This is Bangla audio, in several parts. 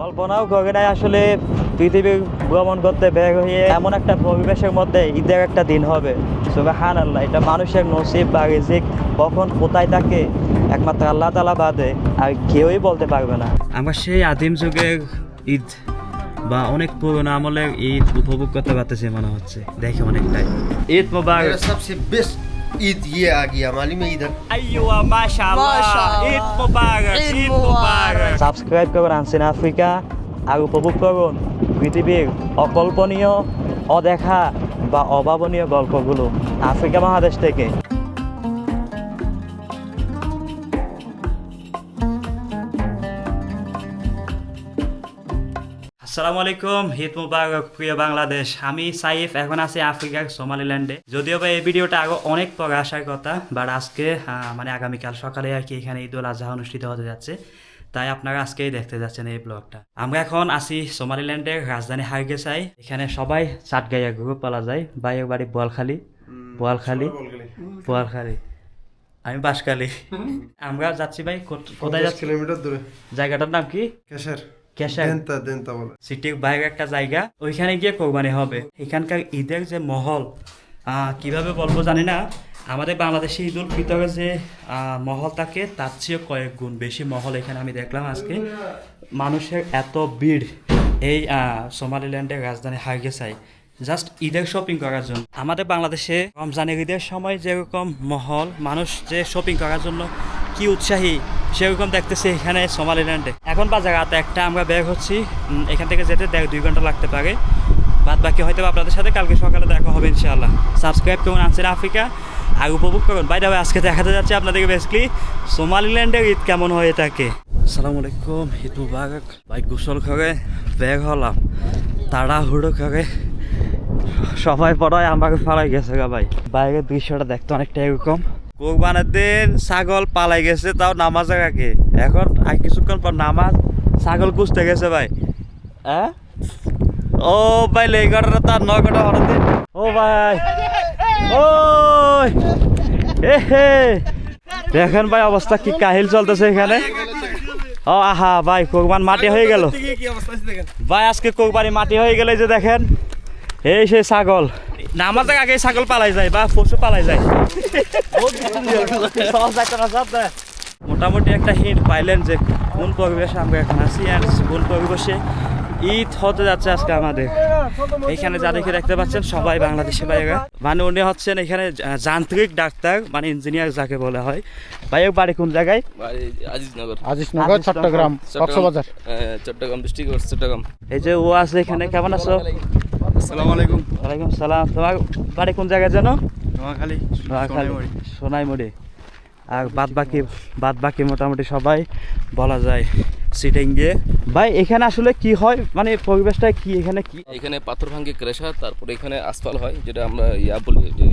কল্পনাও করে নাই আসলে পৃথিবী ভ্রমণ করতে ব্যাগ হয়ে এমন একটা পরিবেশের মধ্যে ঈদের একটা দিন হবে। সবে হান আল্লাহ এটা মানুষের নসিব বা রিজিক কখন কোথায় থাকে একমাত্র আল্লাহ তালা বাদে আর কেউই বলতে পারবে না। আমরা সেই আদিম যুগের ঈদ বা অনেক পুরোনো আমলের ঈদ উপভোগ করতে পারতেছে মনে হচ্ছে দেখে অনেকটাই। ঈদ মোবাইল সবচেয়ে বেস্ট ईद ये आ गया मालूम है इधर আইয়ুয়া মাশাআল্লাহ মাশাআল্লাহ। ঈদ মোবারক ঈদ ঈদ মোবারক। মোবারক সাবস্ক্রাইব করুন আনসিন আফ্রিকা আর উপভোগ করুন পৃথিবীর অকল্পনীয় অদেখা বা অভাবনীয় গল্পগুলো আফ্রিকা মহাদেশ থেকে আসসালামু আলাইকুম হিত মুবারক প্রিয় বাংলাদেশ। আমি সাইফ এখন আছি আফ্রিকার সোমালিল্যান্ডে। যদিও বা এই ভিডিওটা আগে অনেক পরে আসার কথা বাট আজকে মানে আগামীকাল সকালে আর কি এখানে ঈদ উল আজহা অনুষ্ঠিত হতে যাচ্ছে। তাই আপনারা আজকেই দেখতে যাচ্ছেন এই ব্লগটা। আমরা এখন আসি সোমালিল্যান্ডের রাজধানী হারগেসাই। এখানে সবাই চাটগাইয়া গ্রুপ পালা যায়। বাইয়ের বাড়ি বোয়ালখালী। বোয়ালখালী। বোয়ালখালী। আমি বাসকালি আমরা যাচ্ছি ভাই কোথায় যাচ্ছি? কিলোমিটার দূরে। জায়গাটার নাম কি? কেশার। সিটির বাইরে একটা জায়গা ওইখানে গিয়ে কোরবানি হবে। এখানকার ঈদের যে মহল আহ, কীভাবে বলব জানি না। আমাদের বাংলাদেশে ঈদুল ফিতরের যে আহ, মহল থাকে তার চেয়েও কয়েক গুণ বেশি মহল এখানে আমি দেখলাম আজকে। মানুষের এত ভিড় এই আহ, সোমালিল্যান্ডের রাজধানী হারগেসাই জাস্ট ঈদের শপিং করার জন্য। আমাদের বাংলাদেশে রমজানের ঈদের সময় যেরকম মহল, মানুষ যে শপিং করার জন্য কি উৎসাহী, সেরকম দেখতেছি এখানে সোমালিল্যান্ডে এখন বাজার রাত একটা, আমরা বের হচ্ছি এখান থেকে যেতে দেড় দুই ঘণ্টা লাগতে পারে। বাদ বাকি হয়তো আপনাদের সাথে কালকে সকালে দেখা হবে ইনশাআল্লাহ। সাবস্ক্রাইব করুন আনসার আফ্রিকা আর উপভোগ করুন। বাইরে আজকে দেখাতে যাচ্ছে আপনাদেরকে বেসিকলি সোমালিল্যান্ডের ঈদ কেমন হয়ে থাকে আসসালামু আলাইকুম, ঈদ মুবারক। ভাই, গোসল করে বের হলাম, তাড়াহুড়ো করে সবাই পড়ায় আমাকে ফালাই গেছে গা ভাই। বাইরের দৃশ্যটা দেখতে অনেকটা এরকম। কোরবানের দিন ছাগল পালাই গেছে তাও নামাজের আগে। এখন আর কিছুক্ষণ পর নামাজ ছাগল কুচতে গেছে ভাই। হ্যাঁ? ও ভাই এই ঘটনা তার নয় ঘটা হঠাৎ ও ভাই। ও হে। দেখেন ভাই অবস্থা কি কাহিল চলতেছে এখানে। ও আহা ভাই কোরবান মাটি হয়ে গেল। ভাই আজকে কোরবানি মাটি হয়ে গেলে যে দেখেন। এই সেই ছাগল। নামাজের আগে ছাগল পালাই যায় বা পশু পালাই যায়। মোটামুটি একটা হিট পাইলেন যে কোন পরিবেশে আমরা এখন আছি আর কোন পরিবেশে ঈদ হতে যাচ্ছে আজকে আমাদের। এখানে যাদেরকে দেখতে পাচ্ছেন সবাই বাংলাদেশি ভাইয়েরা। মানে উনি হচ্ছেন এখানে যান্ত্রিক ডাক্তার মানে ইঞ্জিনিয়ার যাকে বলা হয়। ভাইয়ের বাড়ি কোন জায়গায়? আজিজনগর। আজিজনগর চট্টগ্রাম কক্সবাজার। চট্টগ্রাম ডিস্ট্রিক্ট চট্টগ্রাম। এই যে ও আছে এখানে কেমন আছো? আসসালামু আলাইকুম। ওয়ালাইকুম সালাম তোমার বাড়ি কোন জায়গায় জানো? নোয়াখালী নোয়াখালী সোনাইমুড়ি। সোনাইমুড়ি। আর বাদ বাকি বাদ বাকি মোটামুটি সবাই বলা যায় সিটিং গিয়ে ভাই এখানে আসলে কি হয়? মানে পরিবেশটা কি? এখানে কি? এখানে পাথর ভাঙ্গে ক্রেশার তারপরে এখানে আসফাল হয় যেটা আমরা ইয়া বলি যে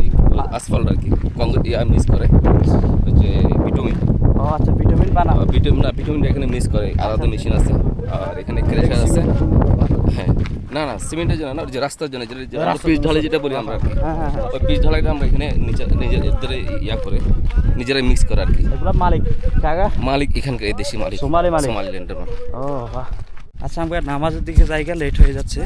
আসফাল আর কি কংক্রিট ইয়া মিস করে যে বিটুমিন ও আচ্ছা ভিটামিন বানাও। বিটুমিন না এখানে মিস করে। আলাদা মেশিন আছে। আর এখানে ক্রেশার আছে। হ্যাঁ। না না সিমেন্টের জন্য না যে রাস্তার জন্য যেটা যেটা আমরা পিচ ঢালাই যেটা বলি আমরা। আর কি। হ্যাঁ হ্যাঁ হ্যাঁ। ওই পিচ ঢালাইটা আমরা এখানে নিজেদের ইয়া করে নিজেরাই মিক্স করে আর কি। মালিক কাকা? মালিক এখানকার এই দেশি মালিক। সোমালি মালিক? সোমালিল্যান্ডের মালিক। ও আচ্ছা আমরা নামাজের দিকে জায়গা লেট হয়ে যাচ্ছে।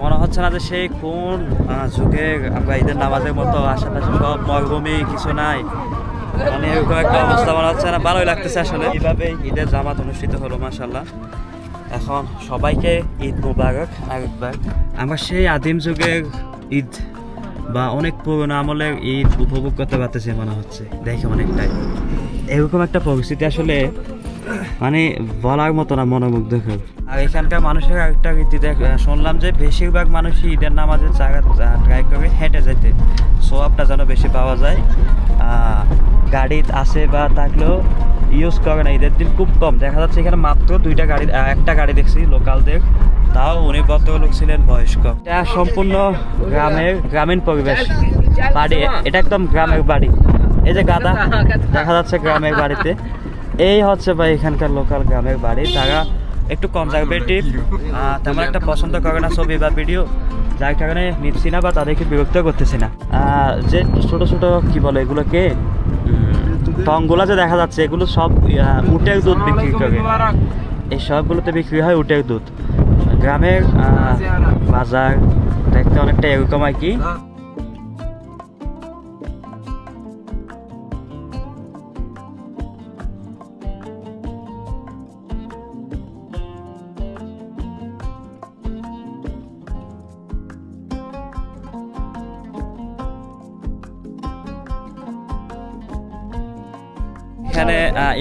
মনে হচ্ছে না যে সেই কোন যুগে আমরা ঈদের নামাজের মতো আশেপাশে সব মরভূমি কিছু নাই। মানে এরকম একটা অবস্থা মনে হচ্ছে না, ভালোই লাগতেছে আসলে। এইভাবে ঈদের জামাত অনুষ্ঠিত হলো মাসাল্লাহ এখন সবাইকে ঈদ মুবারক, আরেকবার। আমরা সেই আদিম যুগের ঈদ বা অনেক পুরোনো আমলের ঈদ উপভোগ করতে পারতেছি মনে হচ্ছে, দেখে অনেকটাই। এরকম একটা পরিস্থিতি আসলে মানে বলার মতো না মনোমুগ্ধকর আর এখানকার মানুষের একটা রীতি দেখ শুনলাম যে বেশিরভাগ মানুষই ঈদের নামাজে ট্রাই করে হেঁটে যেতে। সোয়াবটা যেন বেশি পাওয়া যায়। গাড়ি আছে বা থাকলেও ইউজ করে না, ঈদের দিন খুব কম। দেখা যাচ্ছে এখানে মাত্র দুইটা গাড়ি একটা গাড়ি দেখছি লোকালদের। তাও উনি লোক ছিলেন, বয়স্ক। এটা সম্পূর্ণ গ্রামের, গ্রামীণ পরিবেশ। বাড়ি, এটা একদম গ্রামের বাড়ি। এই যে গাদা, দেখা যাচ্ছে গ্রামের বাড়িতে। এই হচ্ছে ভাই এখানকার লোকাল গ্রামের বাড়ি। তারা একটু কনজারভেটিভ তেমন একটা পছন্দ করে না ছবি বা ভিডিও যার কারণে নিচ্ছি না বা তাদেরকে বিরক্ত করতেছি না। যে ছোট ছোট, কি বলে এগুলোকে? টংগুলা যে দেখা যাচ্ছে, এগুলো সব উটের দুধ বিক্রি করে। এই সবগুলোতে বিক্রি হয় উটের দুধ। গ্রামের বাজার দেখতে অনেকটা এরকম আর কি।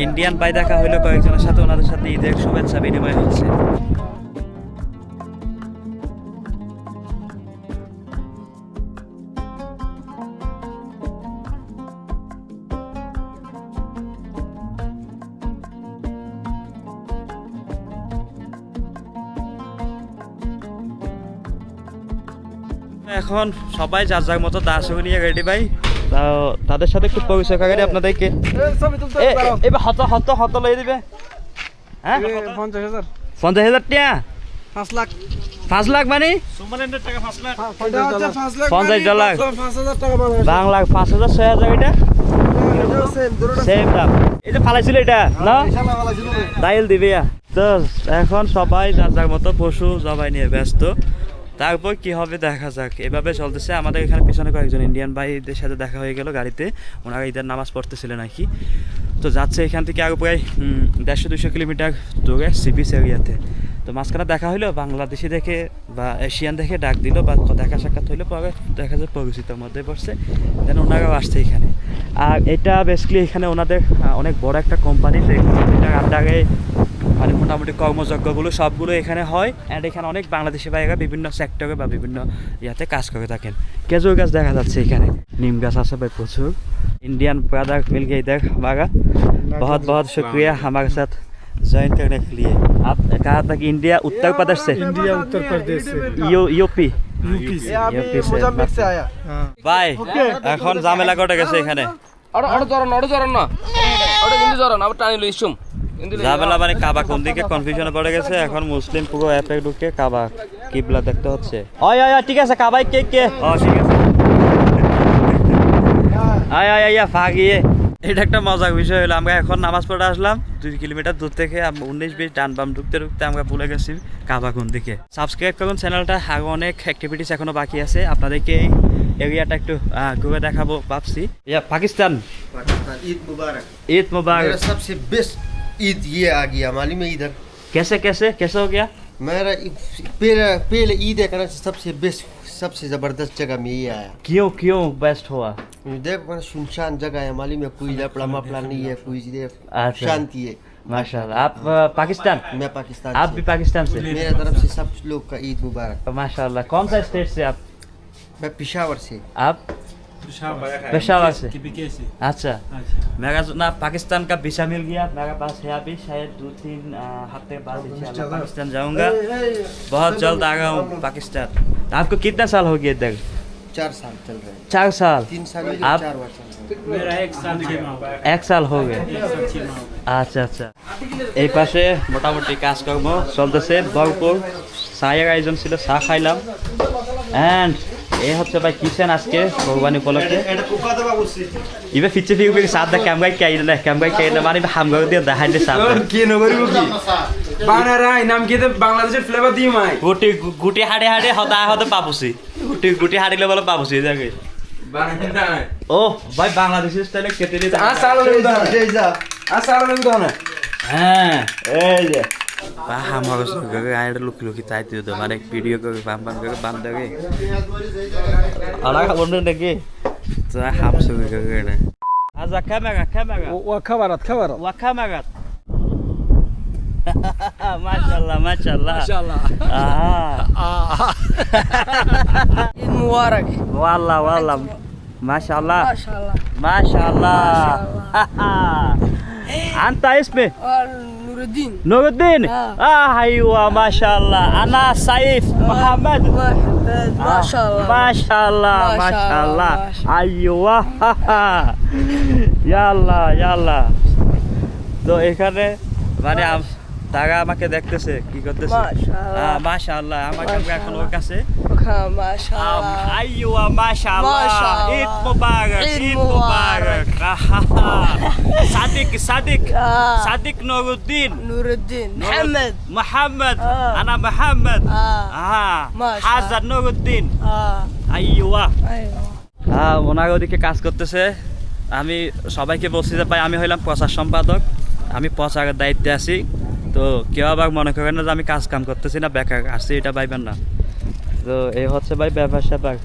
ইন্ডিয়ান ভাই দেখা হইল কয়েকজনের সাথে, ওনাদের সাথে ঈদের শুভেচ্ছা বিনিময় হচ্ছে এখন সবাই যার যার মতো দাস নিয়ে রেডি ভাই। তাদের সাথে একটু পরিচয় কাগারি আপনাদেরকে। এবার হত হত হত লই দিবে। হ্যাঁ? পঞ্চাশ হাজার। পঞ্চাশ হাজার টাকা? পাঁচ লাখ। পাঁচ লাখ মানে? পঞ্চাশ ডলার। পাঁচ হাজার বাংলা পাঁচ হাজার ছয় হাজার এটা? সেম দাম। এই যে ফালাইছিল এটা না? দাইল দিবে। তো এখন সবাই যার যার মতো পশু জবাই নিয়ে ব্যস্ত। তারপর কি হবে দেখা যাক। এভাবে চলতেছে। আমাদের এখানে পিছনে কয়েকজন ইন্ডিয়ান ভাইদের সাথে দেখা হয়ে গেল গাড়িতে। ওনারা ঈদের নামাজ পড়তেছিলেন নাকি। তো যাচ্ছে এখান থেকে আরও প্রায় দেড়শো দুশো কিলোমিটার দূরে সিপিস এরিয়াতে তো মাঝখানে দেখা হইল, বাংলাদেশি দেখে বা এশিয়ান দেখে ডাক দিল বা দেখা সাক্ষাৎ হইল, পরে দেখা যায় পরিচিতর মধ্যে পড়ছে। দেন ওনারাও আসছে এখানে। আর এটা বেসিক্যালি এখানে ওনাদের অনেক বড় একটা কোম্পানি সেই কোম্পানিটার আন্ডারে মানে মোটামুটি কর্মযজ্ঞগুলো সবগুলো এখানে হয় অ্যান্ড এখানে অনেক বাংলাদেশি ভাইয়েরা বিভিন্ন সেক্টরে বা বিভিন্ন ইয়াতে কাজ করে থাকেন খেজুর গাছ দেখা যাচ্ছে এখানে নিম গাছ আছে ভাই প্রচুর इंडियन ब्रदर मिल गए इधर हमारा बहुत बहुत शुक्रिया हमारे साथ ज्वाइन करने के लिए आप कहा था कि इंडिया उत्तर प्रदेश से इंडिया उत्तर प्रदेश से यू यूपी यूपी से यूपी से से आया বাই এখন ঝামেলা ঘটে গেছে এখানে জরান জরান না। কিন্তু জরান আবার টানিল ইসুম ঝামেলা মানে কাবা কোন দিকে কনফিউশনে পড়ে গেছে? এখন মুসলিম পুরো অ্যাপে ঢুকে কাবা কিবলা দেখতে হচ্ছে। ওই, ঠিক আছে কাবাই কে কে? ও ঠিক আছে। আয় আয় আয় ফাগিয়ে এটা একটা মজার বিষয় হলো আমরা এখন নামাজ পড়ে আসলাম দুই কিলোমিটার দূর থেকে উনিশ বিশ ডান বাম ঢুকতে ঢুকতে আমরা ভুলে গেছি কাবা কোন দিকে। সাবস্ক্রাইব করুন চ্যানেলটা আরও অনেক অ্যাক্টিভিটিস এখনও বাকি আছে। আপনাদেরকে এই এরিয়াটা একটু আহ, ঘুরে দেখাবো ভাবছি ইয়া পাকিস্তান पाकिस्तान ईद मुबारक ঈদ मुबारक मेरा सबसे बेस्ट ईद ये आ गया मालूम है इधर कैसे कैसे कैसे हो गया मेरा पहले पहले ईद है करना सबसे बेस्ट सबसे जबरदस्त जगह में ये आया क्यों क्यों बेस्ट हुआ देखो ना सुनसान जगह है मालूम है कोई लपड़ा मपड़ा नहीं है कोई इधर अच्छा। शांति है माशाल्लाह आप अ, पाकिस्तान मैं पाकिस्तान आप से। भी पाकिस्तान से मेरा तरफ से सब लोग का ईद मुबारक माशाल्लाह कौन सा स्टेट से आप मैं पिशावर से आप पेशावर से अच्छा मेरा जो ना पाकिस्तान का वीसा मिल गया मेरा पास है अभी शायद दो तीन अ, हफ्ते बाद इंशाल्लाह पाकिस्तान जाऊंगा बहुत जल्द आ रहा हूँ पाकिस्तान आपको कितना साल हो गया इधर चार साल चल रहे हैं चार साल तीन साल में आप- चार वर्ष चल रहे हैं এক সাল হয়ে গেছে আচ্ছা আচ্ছা এই পাশে মোটামুটি কাজকর্ম চলতেছে ভরপুর চায়ের আয়োজন ছিল চা খাইলাম অ্যান্ড এই হচ্ছে ভাই কিচেন আজকে কোরবানি উপলক্ষে। ইবে ফিচে ফিউবে সাদ দা ক্যামগাই কাই না ক্যামগাই কাই না মানে হামগাই দিয়ে দেখাই দে সাদ কি নগরিব কি? বানারাই নাম কি বাংলাদেশের ফ্লেভার দিই মাই গুটি গুটি হাড়ে হাড়ে হদা হদা পাবুসি গুটি গুটি হাড়িলে বলে পাবুসি জায়গায়। ও ভাই বাংলাদেশি স্টাইলে কেটে দিতে আ সালো লেগে দাও আ দাও না হ্যাঁ। এই যে। बा हमारो आएर लुकी लुकी चाहिदियो त मलाई पिडियो गयो बाम बाम गयो बाम दगे अडा खाउनु न के जा हाम सुगे गयो न आज खामागा खामागा वा खबरत खबर वा खामागा माशाल्लाह माशाल्लाह माशाल्लाह आ मुबारक वाला वाला माशाल्लाह माशाल्लाह माशाल्लाह انت اسمي Nuruddin. Nuruddin? Aywa, mashallah. Ana Saif Muhammad. Muhammad, mashallah. Mashallah, mashallah. Aywa. Yalla, yalla. তো এখানে মানে তারা আমাকে দেখতেছে কি করতেছে মাশাআল্লাহ। মাশাআল্লাহ আমাকে এখন ওর কাছে মাশাআল্লাহ ايوه ما شاء الله ما شاء الله. عيد مبارك عيد عيد مبارك. مبارك صديق صديق آه. صديق نور الدين নুরুদ্দিন نور- محمد محمد آه. انا محمد آه. اه ما شاء هذا نور الدين اه ايوه ايوه হ্যাঁ ওনার ওদিকে কাজ করতেছে আমি সবাইকে বলছি যে ভাই আমি হইলাম প্রচার সম্পাদক আমি প্রচারের দায়িত্বে আছি তো কেউ আবার মনে করেন না যে আমি কাজ কাম করতেছি না বেকার আসছি এটা পাইবেন না। তো এই হচ্ছে ভাই ব্যাপার স্যাপার।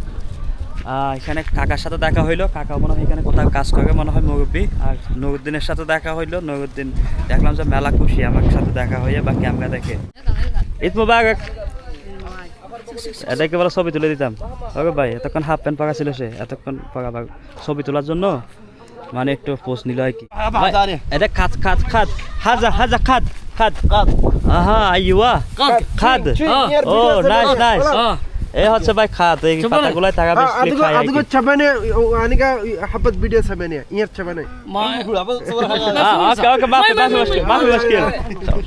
এখানে কাকার সাথে দেখা হইল কাকা মনে হয় এখানে কোথাও কাজ করে মনে হয় মুরব্বী। আর নুরুদ্দিনের সাথে দেখা হইল নুরুদ্দিন দেখলাম যে মেলা খুশি আমার সাথে দেখা হইয়া বা ক্যামেরা দেখে। ঈদ মুবারক। এটাকে বলে ছবি তুলে দিতাম। ওকে ভাই এতক্ষণ হাফ প্যান্ট পাকা ছিল সে এতক্ষণ পাকা ছবি তোলার জন্য মানে একটু পোস্ট নিল আর কি। ভাই, এটা খাত খাত খাত হাজা হাজা খাত খাত আহা আইয়া খাদ ও নাইস নাইস এই হচ্ছে ভাই খাত এই পাতাগুলাই টাকা বেশি খাই আর কি। ادقو تشبانه انيقا حبت فيديو سبانه ير تشبانه আহ, ওকে ওকে মাফি মাফি মুশকিল মাফি মুশকিল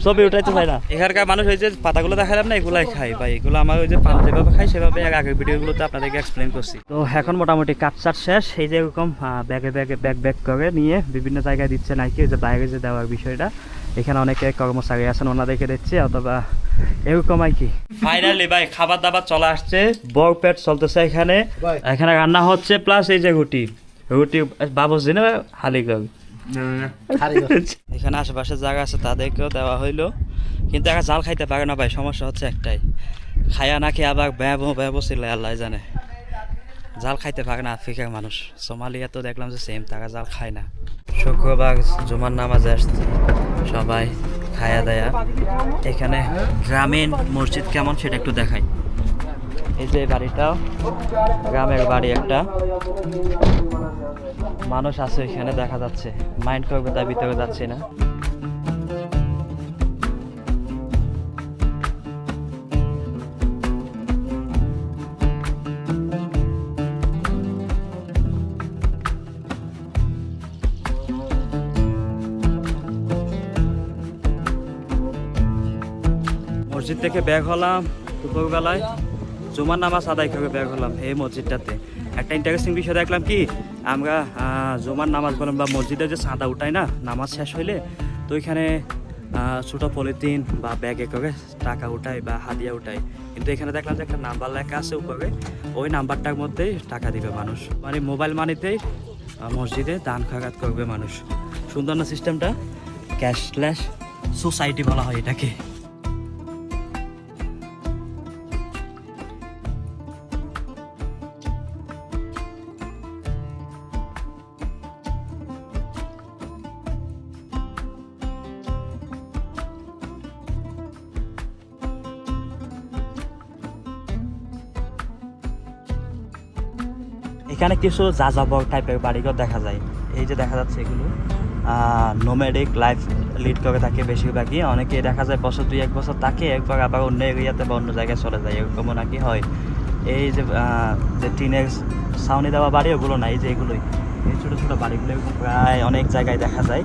ছবি উঠাইতে চাই না এখানকার মানুষ ওই যে পাতাগুলো দেখালাম না এগুলাই খাই ভাই এগুলো আমার ওই যে পান যেভাবে খাই সেভাবে এর আগের ভিডিওগুলোতে আপনাদেরকে এক্সপ্লেন করছি তো এখন মোটামুটি কাটচাট শেষ এই যে এরকম ব্যাগে ব্যাগে ব্যাগ ব্যাগ করে নিয়ে বিভিন্ন জায়গায় দিচ্ছে নাকি ওই যে বাইরে যে দেওয়ার বিষয়টা এখানে অনেকে কর্মচারী আছেন ওনাদেরকে দিচ্ছে অথবা এরকম আর কি? ফাইনালি ভাই খাবার দাবার চলে আসছে বড় পেট চলতেছে এখানে। এখানে রান্না হচ্ছে প্লাস এই যে রুটি। রুটি বাবুস দিনে হালি গরু এখানে আশেপাশে জায়গা আছে তাদেরকেও দেওয়া হইল। কিন্তু একা জাল খাইতে পারে না ভাই সমস্যা হচ্ছে একটাই। খায়া নাকি আবার ব্যাবো ব্যাবো ছিল আল্লাহ জানে। জাল খাইতে পারে না আফ্রিকার মানুষ। সোমালিয়া তো দেখলাম যে সেম তারা জাল খায় না। শুক্রবার জুমার নামাজে আসছে। সবাই খায়া দায়া। এখানে গ্রামীণ মসজিদ কেমন সেটা একটু দেখাই। এই যে বাড়িটাও, গ্রামের বাড়ি একটা। মানুষ আছে এখানে, দেখা যাচ্ছে। মাইন্ড করবে তার ভিতরে যাচ্ছে না। মসজিদ থেকে ব্যাগ হলাম দুপুরবেলায়। জুমার নামাজ আদায় করে ব্যাগ হলাম এই মসজিদটাতে। একটা ইন্টারেস্টিং বিষয় দেখলাম কি আমরা জুমার নামাজ বললাম বা মসজিদে যে সাদা উঠাই না নামাজ শেষ হইলে তো আহ, ছোটো পলিথিন বা ব্যাগে করে টাকা উঠাই বা হাদিয়া উঠাই। কিন্তু এখানে দেখলাম যে একটা নাম্বার লেখা আছে উপরে ওই নাম্বারটার মধ্যেই টাকা দিবে মানুষ। মানে মোবাইল মানিতেই মসজিদে দান খাগাত করবে মানুষ। সুন্দর না সিস্টেমটা ক্যাশলেস সোসাইটি বলা হয় এটাকে। কিছু যা যাযাবর টাইপের বাড়িঘর দেখা যায়। এই যে দেখা যাচ্ছে এগুলো। নোমেডিক লাইফ লিড করে থাকে বেশিরভাগই। অনেকে দেখা যায় বছর দুই, এক বছর থাকে একবার আবার অন্য এরিয়াতে বা অন্য জায়গায় চলে যায়, এরকমও নাকি হয়। এই যে যে টিনের ছাউনি দেওয়া বাড়ি, ওগুলো না এই যে এগুলোই। এই ছোটো ছোটো বাড়িগুলো এরকম প্রায় অনেক জায়গায় দেখা যায়।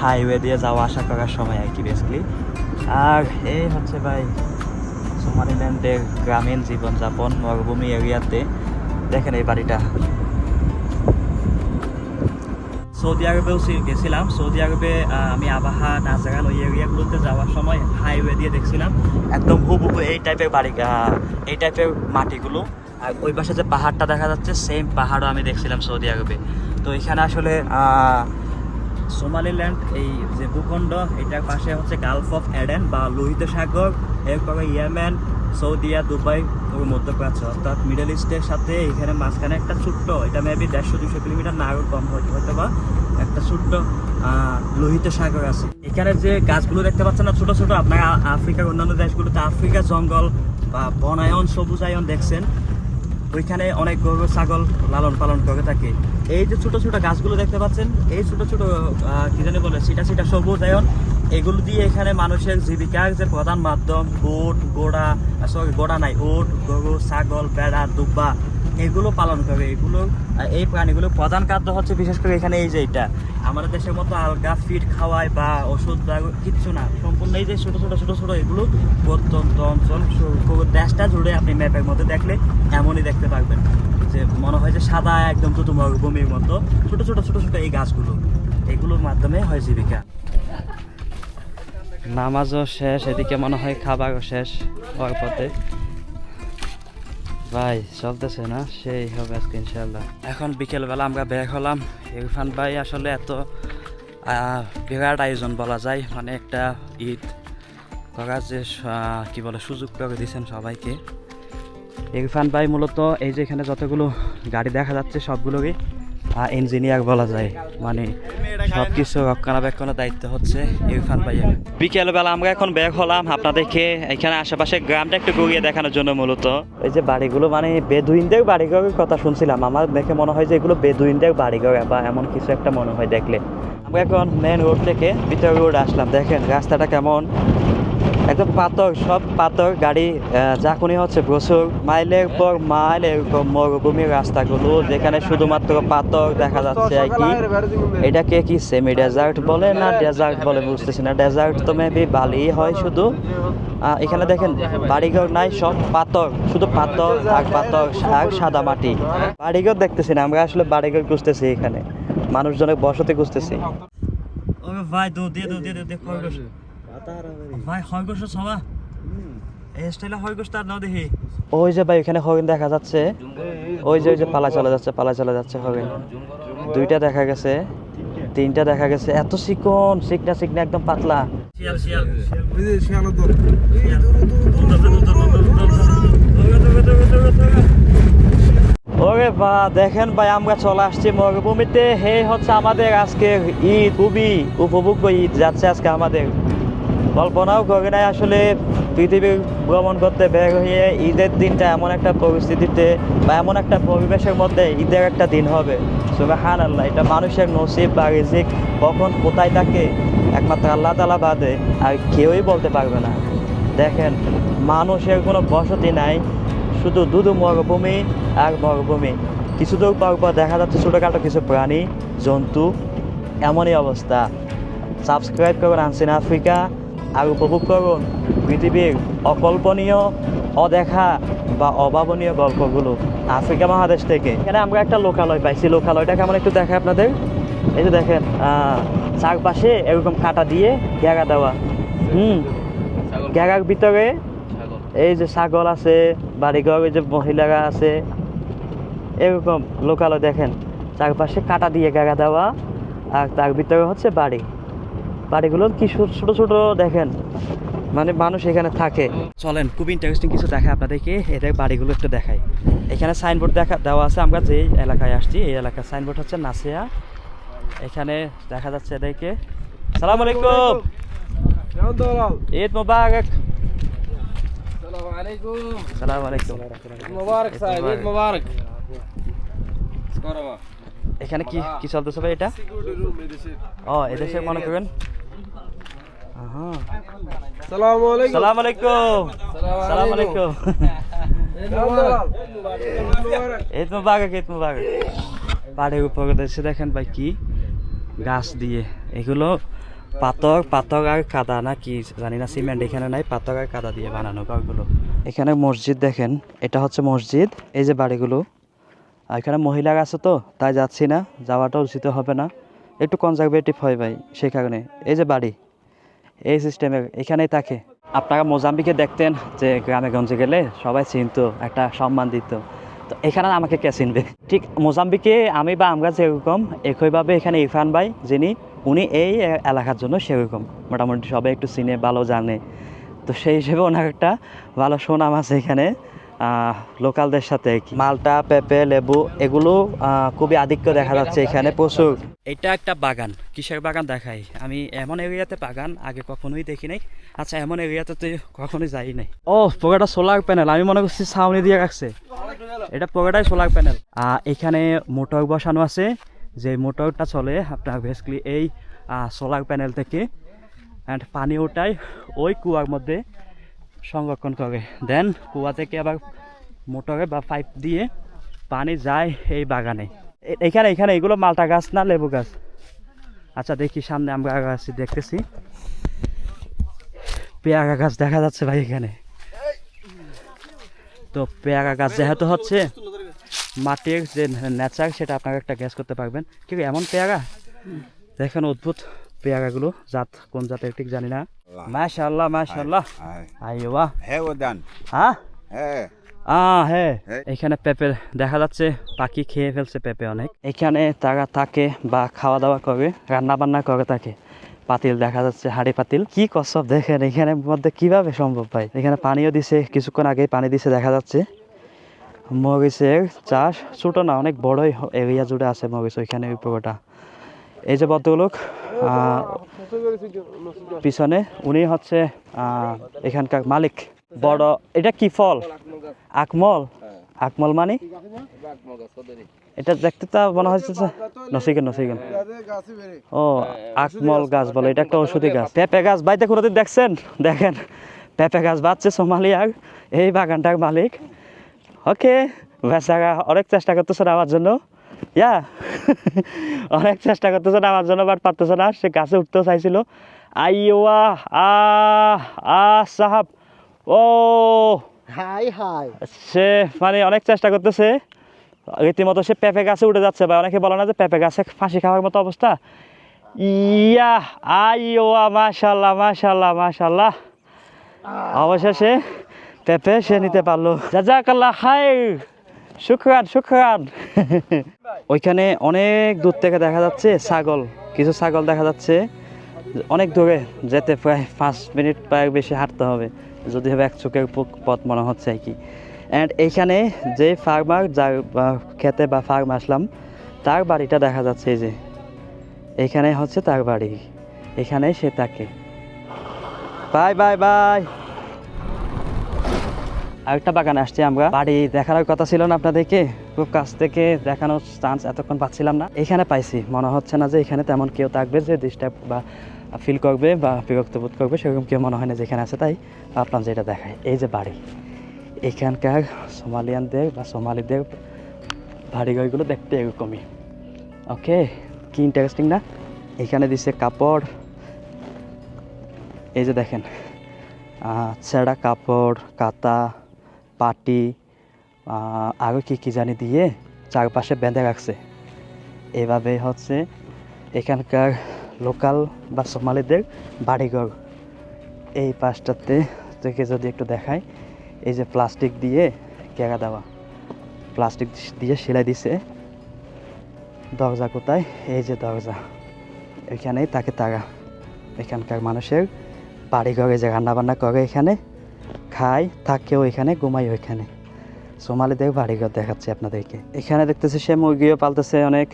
হাইওয়ে দিয়ে যাওয়া আসা করার সময় আর কি বেসিক্যালি আর এই হচ্ছে ভাই সোমালিল্যান্ডের গ্রামীণ জীবনযাপন, মরুভূমি এরিয়াতে। দেখেন এই বাড়িটা। সৌদি আরবেও গেছিলাম। সৌদি আরবে আমি আবাহা, নাজারান ওই এরিয়াগুলোতে যাওয়ার সময় হাইওয়ে দিয়ে দেখছিলাম। একদম হুবহু এই টাইপের বাড়ি এই টাইপের মাটিগুলো। আর ওই পাশে যে পাহাড়টা দেখা যাচ্ছে সেম পাহাড়ও আমি দেখছিলাম সৌদি আরবে। তো এখানে আসলে সোমালিল্যান্ড এই যে ভূখণ্ড, এটার পাশে হচ্ছে গালফ অফ এডেন বা লোহিত সাগর, এরপরে ইয়েমেন সৌদিয়া দুবাই ও মধ্যপ্রাচ্য, অর্থাৎ মিডল ইস্টের সাথে এখানে মাঝখানে একটা ছোট্ট, এটা মেবি দেড়শো দুশো কিলোমিটার না আরও কম হয়তো হয়তো বা একটা ছোট্ট লোহিত সাগর আছে। এখানে যে গাছগুলো দেখতে পাচ্ছেন না, ছোট ছোট, আপনারা আফ্রিকার অন্যান্য দেশগুলোতে আফ্রিকা জঙ্গল বা বনায়ন, সবুজায়ন দেখছেন। ওইখানে অনেক গরু, ছাগল লালন পালন করে থাকে। এই যে ছোট ছোট গাছগুলো দেখতে পাচ্ছেন, এই ছোট ছোট কি জানি বলে সিটা সিটা সবুজায়ন এগুলো দিয়ে এখানে মানুষের জীবিকার যে প্রধান মাধ্যম, উট গোড়া সরি গোড়া নাই, উট, গরু, ছাগল বেড়া দুব্বা, এগুলো পালন করে। এগুলো এই প্রাণীগুলোর প্রধান খাদ্য হচ্ছে, বিশেষ করে এখানে এই যে এটা। আমাদের দেশের মতো আলগা ফিড খাওয়ায় বা ওষুধ বা কিচ্ছু না। সম্পূর্ণ এই যে ছোটো ছোটো ছোটো ছোটো এগুলো প্রত্যন্ত অঞ্চল দেশটা জুড়ে আপনি ম্যাপের মধ্যে দেখলে এমনই দেখতে পারবেন যে মনে হয় যে সাদা একদম তুতু মরুভূমির মতো ছোটো ছোটো ছোটো ছোটো এই গাছগুলো। এগুলোর মাধ্যমে হয় জীবিকা। নামাজও শেষ, এদিকে মনে হয় খাবারও শেষ হওয়ার পথে ভাই, চলতেছে না? সেই হবে আজকে ইনশাল্লাহ এখন বিকেলবেলা আমরা বের হলাম। ইরফান ভাই আসলে এত বিরাট আয়োজন বলা যায়। মানে একটা ঈদ করার যে কী বলে, সুযোগ করে দিয়েছেন সবাইকে। ইরফান ভাই মূলত এই যে এখানে যতগুলো গাড়ি দেখা যাচ্ছে সবগুলোরই ইঞ্জিনিয়ার বলা যায়। মানে সব কিছু রক্ষণাবেক্ষণের দায়িত্ব হচ্ছে ইরফান ভাইয়ের। বিকেলবেলা আমরা এখন বের হলাম আপনাদেরকে। এখানে আশেপাশে গ্রামটা একটু ঘুরিয়ে দেখানোর জন্য মূলত। এই যে বাড়িগুলো মানে বেদুইনদের বাড়িঘরের কথা শুনছিলাম। আমার দেখে মনে হয় যে এগুলো বেদুইনদের বাড়িঘর বা এমন কিছু একটা মনে হয় দেখলে। আমরা এখন মেন রোড থেকে ভিতর রোড আসলাম। দেখেন রাস্তাটা কেমন। একদম পাথর, সব পাথর, গাড়ি ঝাঁকুনি হচ্ছে প্রচুর। মাইলের পর মাইল এরকম মরুভূমির রাস্তাগুলো, যেখানে শুধুমাত্র পাথর দেখা যাচ্ছে আর কি। এটাকে কি সেমি ডেজার্ট বলে না ডেজার্ট বলে বুঝতেছি না। ডেজার্ট তো মেবি বালি হয় শুধু। এখানে দেখেন, বাড়িঘর নাই, সব পাথর, শুধু পাথর আর পাথর আর সাদা মাটি। বাড়িঘর দেখতেছি না, আমরা আসলে বাড়িঘর খুঁজতেছি এখানে। মানুষজনের বসতি খুঁজতেছি। ভাই দিয়ে দিয়ে ভাই হরগোশ সবা এই স্টাইলে হরগোশ তার নাও দেখি। ওই যে ভাই হরিণ দেখা যাচ্ছে। ওই যে ওই যে পালা চলে যাচ্ছে পালা চলে যাচ্ছে হরিণ দুইটা দেখা গেছে তিনটা দেখা গেছে। এত চিকন চিকনা চিকনা একদম পাতলা। শিয়াল শিয়াল। ওরে বা দেখেন ভাই আমরা চলে আসছি মরুভূমিতে। হে হচ্ছে আমাদের আজকের ঈদ খুবই উপভোগ্য ঈদ যাচ্ছে আজকে আমাদের। কল্পনাও করে নাই আসলে পৃথিবী ভ্রমণ করতে বের হয়ে ঈদের দিনটা এমন একটা পরিস্থিতিতে বা এমন একটা পরিবেশের মধ্যে ঈদের একটা দিন হবে। হান আল্লাহ এটা মানুষের নসিব বা রিজিক কখন কোথায় থাকে একমাত্র আল্লাহ তালা বাদে আর কেউই বলতে পারবে না। দেখেন, মানুষের কোনো বসতি নাই, শুধু দুধু মরুভূমি আর মরুভূমি। কিছু দূর পর পর দেখা যাচ্ছে ছোটোখাটো কিছু প্রাণী, জন্তু, এমনই অবস্থা। সাবস্ক্রাইব করুন আনসিন আফ্রিকা। আর উপভোগ করুন পৃথিবীর অকল্পনীয়, অদেখা বা অভাবনীয় গল্পগুলো আফ্রিকা মহাদেশ থেকে। এখানে আমরা একটা লোকালয় পাইছি। লোকালয়টা কেমন একটু দেখায় আপনাদের। এই যে দেখেন চারপাশে এরকম কাটা দিয়ে ঘেরা দেওয়া। হুম ঘেরার ভিতরে এই যে ছাগল আছে, বাড়িঘর, এই যে মহিলারা আছে, এরকম লোকালয় দেখেন। চারপাশে কাটা দিয়ে ঘেরা দেওয়া, আর তার ভিতরে হচ্ছে বাড়ি। বাড়িগুলো কি ছোট ছোট দেখেন? মানে মানুষ এখানে থাকে। চলেন খুব ইন্টারেস্টিং কিছু দেখায় আপনাদেরকে। এদের বাড়িগুলো একটু দেখাই। এখানে সাইনবোর্ড দেখা দেওয়া আছে আমরা যেই এলাকায় আসছি এই এলাকার সাইনবোর্ড হচ্ছে নাসিয়া। এখানে দেখা যাচ্ছে এদেরকে। সালাম আলাইকুম। ঈদ মুবারক। সালাম আলাইকুম। মুবারক সাহেব ঈদ মুবারক। এখানে কি কি চলতেছে ভাই এটা? ও এদেশে মনে করেন আহা। সালামু আলাইকুম সালাম আলাইকুম সালাম আলাইকুম দেখেন ভাই কি গাছ দিয়ে। এগুলো পাথর পাথর আর কাদা না কি জানি না সিমেন্ট এখানে নাই পাতক আর কাদা দিয়ে বানানো ঘরগুলো। এখানে মসজিদ দেখেন এটা হচ্ছে মসজিদ এই যে বাড়িগুলো। আর এখানে মহিলারা আছে তো তাই যাচ্ছি না যাওয়াটা উচিত হবে না। একটু কনজারভেটিভ হয় ভাই সেই কারণে। এই যে বাড়ি এই সিস্টেমে এখানেই থাকে। আপনারা মোজাম্বিকে দেখতেন যে গ্রামে গঞ্জে গেলে সবাই চিনত, একটা সম্মান দিত। তো এখানে আমাকে কে চিনবে? ঠিক মোজাম্বিকে আমি বা আমরা যেরকম, একইভাবে এখানে ইরফান ভাই, যিনি, উনি এই এলাকার জন্য সেরকম। মোটামুটি সবাই একটু চিনে, ভালো জানে। তো সেই হিসেবে ওনার একটা ভালো সুনাম আছে এখানে। লোকালদের সাথে মালটা পেঁপে লেবু এগুলো খুবই আধিক্য দেখা যাচ্ছে এখানে প্রচুর। এটা একটা বাগান। কিসের বাগান দেখাই? আমি এমন এরিয়াতে বাগান আগে কখনোই দেখি নাই। আচ্ছা এমন এরিয়াতে তো কখনোই যাই নাই। ও পোকাটা সোলার প্যানেল আমি মনে করছি ছাউনি দিয়ে রাখছে। এটা পোকাটাই সোলার প্যানেল এখানে মোটর বসানো আছে। যে মোটরটা চলে আপনার বেসিক্যালি এই সোলার প্যানেল থেকে। অ্যান্ড পানি ওটাই ওই কুয়ার মধ্যে সংরক্ষণ করে। দেন কুয়া থেকে আবার মোটরে বা পাইপ দিয়ে পানি যায় এই বাগানে। এখানে এখানে এগুলো মালটা গাছ না লেবু গাছ? আচ্ছা দেখি সামনে আমরা গাছ দেখতেছি। পেয়ারা গাছ দেখা যাচ্ছে ভাই এখানে। তো পেয়ারা গাছ যেহেতু হচ্ছে, মাটির যে নেচার সেটা আপনারা একটা গ্যাস করতে পারবেন। কিন্তু এমন পেয়ারা? দেখেন অদ্ভুত পেয়ারাগুলো, জাত কোন জাতের ঠিক জানি না। মাশাল্লাহ মাশাল্লাহ আইওয়া Heo dan. হ্যাঁ He. আহ হ্যাঁ হ্যাঁ। এখানে পেঁপে দেখা যাচ্ছে পাখি খেয়ে ফেলছে পেঁপে অনেক। এখানে তারা থাকে বা খাওয়া দাওয়া করে রান্না বান্না করে থাকে। পাতিল দেখা যাচ্ছে হাড়ি পাতিল। কি কসব দেখেন এখানে মধ্যে কীভাবে সম্ভব ভাই? এখানে পানিও দিছে কিছুক্ষণ আগে পানি দিছে দেখা যাচ্ছে। মরিচের চাষ ছোট না অনেক বড়ই এরিয়া জুড়ে আছে মরিচ ওইখানে ওই পুরোটা। এই যে ভদ্রলোক পিছনে উনি হচ্ছে এখানকার মালিক, বড়, এটা কি ফল? আকমল। আকমল মানে? এটা দেখতে তো মনে হচ্ছে নসিকেন নসিকেন ও, আকমল গাছ বলে, এটা একটা ওষুধি গাছ। পেঁপে গাছ বাইতে কোনোদিন দেখছেন? দেখেন, পেঁপে গাছ বাঁচছে সোমালিয়ার, এই বাগানটার মালিক। ওকে, বেচারা অনেক চেষ্টা করতেছে আমার জন্য। ইয়া। অনেক চেষ্টা করতেছে না আমার জন্য বাট পারতেছে না। সে গাছে উঠতেও চাইছিল। আইওয়া আহ আহ সাহাব। ও। High high. সে মানে অনেক চেষ্টা করতেছে। রীতিমতো সে পেঁপে গাছে উঠে যাচ্ছে বা অনেকে বলে না যে পেঁপে গাছে ফাঁসি খাওয়ার মতো অবস্থা। ইয়া আই আইওয়া মাশাল্লাহ মাশাল্লাহ মাশাল্লাহ অবশেষে পেঁপে সে নিতে পারল। যা জাজাকাল্লাহ হাই শুক্রান শুক্রান ওইখানে অনেক দূর থেকে দেখা যাচ্ছে ছাগল, কিছু ছাগল দেখা যাচ্ছে। অনেক দূরে যেতে প্রায় পাঁচ মিনিট প্রায় বেশি হাঁটতে হবে, যদি হবে এক চোখের পথ মনে হচ্ছে আর কি। অ্যান্ড এইখানে যে ফার্মার যার খেতে বা ফার্ম আসলাম, তার বাড়িটা দেখা যাচ্ছে এই যে। এখানে হচ্ছে তার বাড়ি, এখানে সে থাকে। বাই বাই বাই আরেকটা বাগানে আসছি আমরা। বাড়ি দেখানোর কথা ছিল না আপনাদেরকে। খুব কাছ থেকে দেখানোর চান্স এতক্ষণ পাচ্ছিলাম না। এখানে পাইছি। মনে হচ্ছে না যে এখানে তেমন কেউ থাকবে যে ডিস্টার্ব বা ফিল করবে বা বিরক্ত বোধ করবে। সেরকম কেউ মনে হয় না যেখানে আছে। তাই আপনার যেটা দেখায় এই যে বাড়ি। এখানকার সোমালিয়ানদের বা সোমালিদের বাড়িঘরগুলো দেখতে এরকমই। ওকে কি ইন্টারেস্টিং না? এখানে দিছে কাপড়। এই যে দেখেন। ছেঁড়া কাপড় কাতা পাটি আরও কি কি জানি দিয়ে চারপাশে বেঁধে রাখছে। এভাবে হচ্ছে এখানকার লোকাল বা সোমালিদের বাড়িঘর। এই পাশটাতে থেকে যদি একটু দেখাই, এই যে প্লাস্টিক দিয়ে কেরা দেওয়া। প্লাস্টিক দিয়ে সেলাই দিছে। দরজা কোথায়? এই যে দরজা। এখানেই তাকে তারা। এখানকার মানুষের বাড়ি ঘরে যে রান্না বান্না করে এখানে খায় থাকেও এখানে ঘুমাই ওইখানে সোমালিদের বাড়িঘর দেখাচ্ছে আপনাদেরকে। এখানে দেখতেছি সে মুরগিও পালতেছে অনেক।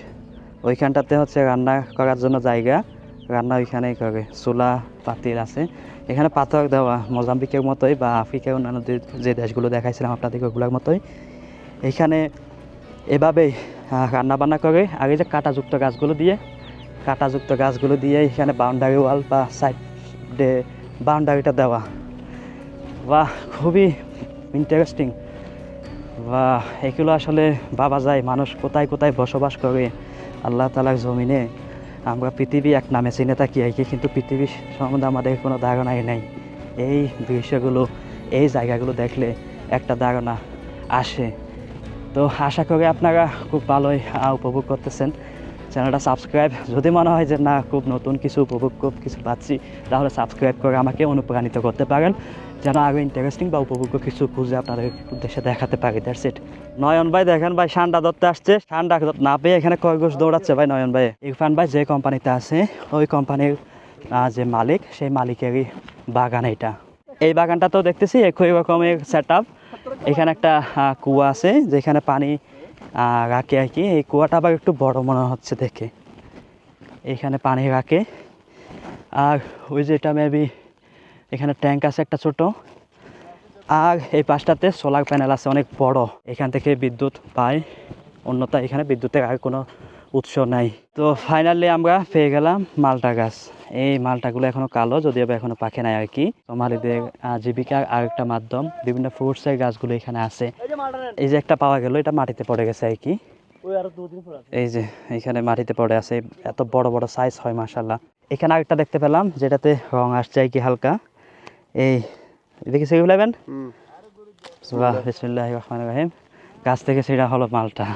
ওইখানটাতে হচ্ছে রান্না করার জন্য জায়গা। রান্না ওইখানেই করে। চুলা, পাতিল আছে। এখানে পাথর দেওয়া, মোজাম্বিকের মতোই বা আফ্রিকার অন্যান্য যে- যে দেশগুলো দেখাইছিলাম আপনাদেরকে ওগুলোর মতোই। এখানে এভাবেই রান্না বান্না করে। আগে যে কাঁটাযুক্ত গাছগুলো দিয়ে, কাঁটাযুক্ত গাছগুলো দিয়ে এখানে বাউন্ডারি ওয়াল বা সাইডে বাউন্ডারিটা দেওয়া। বাহ, খুবই ইন্টারেস্টিং বা এগুলো আসলে ভাবা যায়, মানুষ কোথায় কোথায় বসবাস করে, আল্লাহ তালার জমিনে। আমরা পৃথিবী এক নামে চিনে থাকি আর কি কিন্তু পৃথিবী সম্বন্ধে আমাদের কোনো ধারণাই নেই। এই দৃশ্যগুলো, এই জায়গাগুলো দেখলে একটা ধারণা আসে। তো আশা করি আপনারা খুব ভালোই উপভোগ করতেছেন। চ্যানেলটা সাবস্ক্রাইব যদি মনে হয় যে না, খুব নতুন কিছু উপভোগ কিছু পাচ্ছি, তাহলে সাবস্ক্রাইব করে আমাকে অনুপ্রাণিত করতে পারেন। যেন আরও ইন্টারেস্টিং বা উপভোগ্য কিছু খুঁজে আপনাদের উদ্দেশ্যে দেখাতে পারি দ্যাটস ইট নয়ন ভাই দেখেন ভাই, সান্ডা ধরতে আসছে। সান্ডা না পেয়ে এখানে খরগোশ দৌড়াচ্ছে ভাই নয়ন ভাই? ইরফান ভাই যে কোম্পানিতে আছে, ওই কোম্পানির যে মালিক, সেই মালিকেরই বাগান এটা। এই বাগানটা তো দেখতেছি, একই রকমের সেট আপ এখানে একটা কুয়া আছে, যেখানে পানি রাখে আর কি। এই কুয়াটা আবার একটু বড় মনে হচ্ছে দেখে। এখানে পানি রাখে। আর ওই যেটা মেবি এখানে ট্যাঙ্ক আছে একটা ছোট। আর এই পাশটাতে সোলার প্যানেল আছে অনেক বড়। এখান থেকে বিদ্যুৎ পায়। অন্যতা এখানে বিদ্যুতের আর কোনো উৎস নাই। তো ফাইনালি আমরা পেয়ে গেলাম মালটা গাছ। এই মালটাগুলো এখনও কালো যদিও বা এখনও পাখে নাই আর কি আহ, জীবিকার আরেকটা মাধ্যম। বিভিন্ন ফ্রুটসের গাছগুলো এখানে আছে। এই যে একটা পাওয়া গেল এটা মাটিতে পড়ে গেছে আর কি। এই যে এখানে মাটিতে পড়ে আছে। এত বড় বড় সাইজ হয় মাসাল্লাহ এখানে আরেকটা দেখতে পেলাম যেটাতে রং আসছে আর কি হালকা। এই এদিকে সেগুলো ফেলাবেন বাহ বিসমুল্লাহ রহমান রাহিম। গাছ থেকে সেটা হলো মালটা।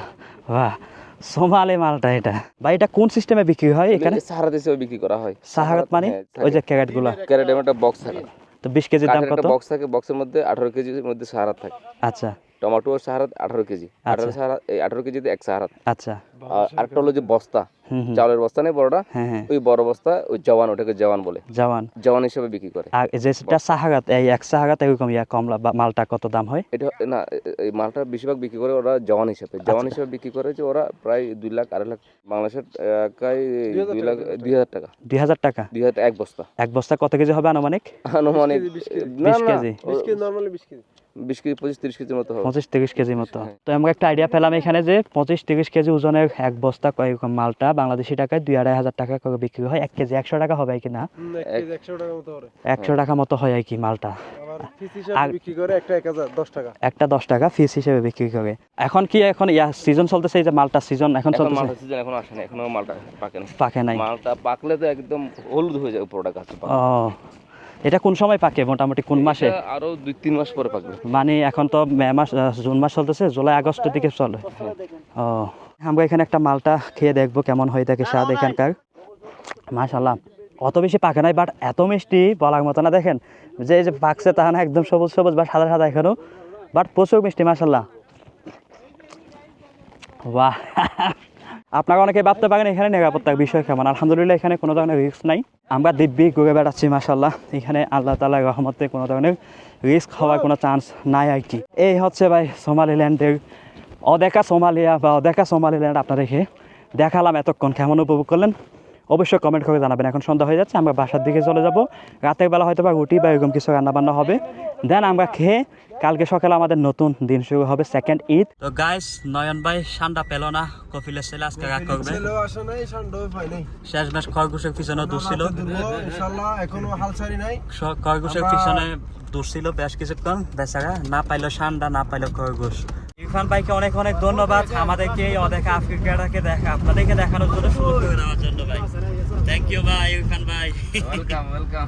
বাহ সোমালে মালটা এটা। বা এটা কোন সিস্টেমে বিক্রি হয় এখানে? সাহারাত হিসেবে বিক্রি করা হয়। সাহারাত মানে? হ্যাঁ, ওই যে ক্যারেটগুলো। ক্যারেটের একটা বক্স থাকে। তো বিশ কেজির দাম কত একটা বক্স থাকে বক্সের মধ্যে আঠারো কেজির মধ্যে সাহারাত থাকে। আচ্ছা। টমেটো সাহারাত আঠারো কেজি। আঠারো সাহারাত এই আঠারো কেজিতে এক সাহারাত আচ্ছা। আর আরেকটা হলো যে বস্তা। চাউলের বস্তা নেই বড়টা। হ্যাঁ হ্যাঁ। ওই বড় বস্তা ওই জওয়ান ওটাকে জওয়ান বলে। জওয়ান। জওয়ান হিসেবে বিক্রি করে। আর এই যেটা সাহাগাত এই এক সাহাগাত এরকম ইয়া কমলা বা মালটা কত দাম হয়? এটা না এই মালটা বেশিরভাগ বিক্রি করে ওরা জওয়ান হিসেবে। জওয়ান হিসেবে বিক্রি করে যে ওরা প্রায় দুই লাখ আড়াই লাখ বাংলাদেশের টাকায় দুই লাখ দুই হাজার টাকা। দুই হাজার টাকা? দুই হাজার এক বস্তা। এক বস্তা কত কেজি হবে আনুমানিক? আনুমানিক না বিশ কেজি। বিশ কেজি নর্মালি বিশ কেজি। বিশ কেজি পঁচিশ তিরিশ কেজির মতো পঁচিশ তিরিশ কেজির মতো। তো আমরা একটা আইডিয়া পেলাম এখানে যে পঁচিশ তিরিশ কেজি ওজনের এক বস্তা মালটা বাংলাদেশি টাকায় দুই আড়াই হাজার টাকা করে বিক্রি হয়। এক কেজি একশো টাকা হবে কি না? একশো টাকা মতো করে একশো টাকা মতো হয় আর কি মালটা। আবার পিস হিসাবে বিক্রি করে একটা দশ টাকা। একটা দশ টাকা ফিস হিসেবে বিক্রি করে। এখন কি এখন ইয়া সিজন চলতেছে এই যে মালটা সিজন এখন চলতেছে? মালটা সিজন এখনও আসেনি এখনও মালটা পাকেনি পাকে নাই। মালটা পাকলে তো একদম হলুদ হয়ে যায় পুরোটা গাছ ও এটা কোন সময় পাকে? মোটামুটি কোন মাসে? আরও দুই তিন মাস পরে পাকবে। মানে এখন তো মে মাস জুন মাস চলতেছে জুলাই আগস্টের দিকে চলে। ও আমরা এখানে একটা মালটা খেয়ে দেখব কেমন হয়ে থাকে স্বাদ এখানকার। মাশাল্লাহ অত বেশি পাকে নাই বাট এত মিষ্টি বলার মতো না দেখেন। যে এই যে পাকছে তা না একদম সবুজ সবুজ বা সাদা সাদা এখানেও বাট প্রচুর মিষ্টি মাশাল্লাহ বাহ! আপনারা অনেকে ভাবতে পারেন এখানে নিরাপত্তার বিষয় কেমন। আলহামদুলিল্লাহ এখানে কোনো ধরনের রিস্ক নাই। আমরা দিব্যি ঘুরে বেড়াচ্ছি মাসাল্লাহ এখানে আল্লাহ তালা রহমতে কোনো ধরনের রিস্ক হওয়ার কোনো চান্স নাই আর কি। এই হচ্ছে ভাই সোমালিল্যান্ডের অদেখা সোমালিয়া বা অদেখা সোমালিল্যান্ড আপনাদেরকে দেখালাম এতক্ষণ কেমন উপভোগ করলেন। অবশ্যই কমেন্ট করে জানাবেন। এখন সন্ধ্যা হয়ে যাচ্ছে, আমরা বাসার দিকে চলে যাব। রাতের বেলা হয়তো বা রুটি বা এরকম কিছু রান্নাবান্না হবে। দেন আমরা খেয়ে কালকে সকালে আমাদের নতুন দিন শুরু হবে সেকেন্ড ঈদ। তো গাইস নয়ন ভাই ঠান্ডা পেল না কপিলের ছেলে আজকে রাগ করবে। ছেলেও আসে নাই সন্দেহ পাই নাই। শেষ ম্যাচ খরগোশের পিছনে দূরছিল দুর্বল ইনশাল্লাহ এখনও হাল ছাড়ি নাই। খরগোশের পিছনে দূরছিল বেশ কিছুক্ষণ। বেচারা না পাইলো ঠান্ডা না পাইলো খরগোশ। ইরফান ভাইকে অনেক অনেক ধন্যবাদ। আমাদেরকে এই অদেখা আফ্রিকাটাকে দেখা আপনাদেরকে দেখানোর জন্য সুযোগ করে দেওয়ার জন্য ভাই। থ্যাংক ইউ ভাই ইরফান ভাই। Welcome welcome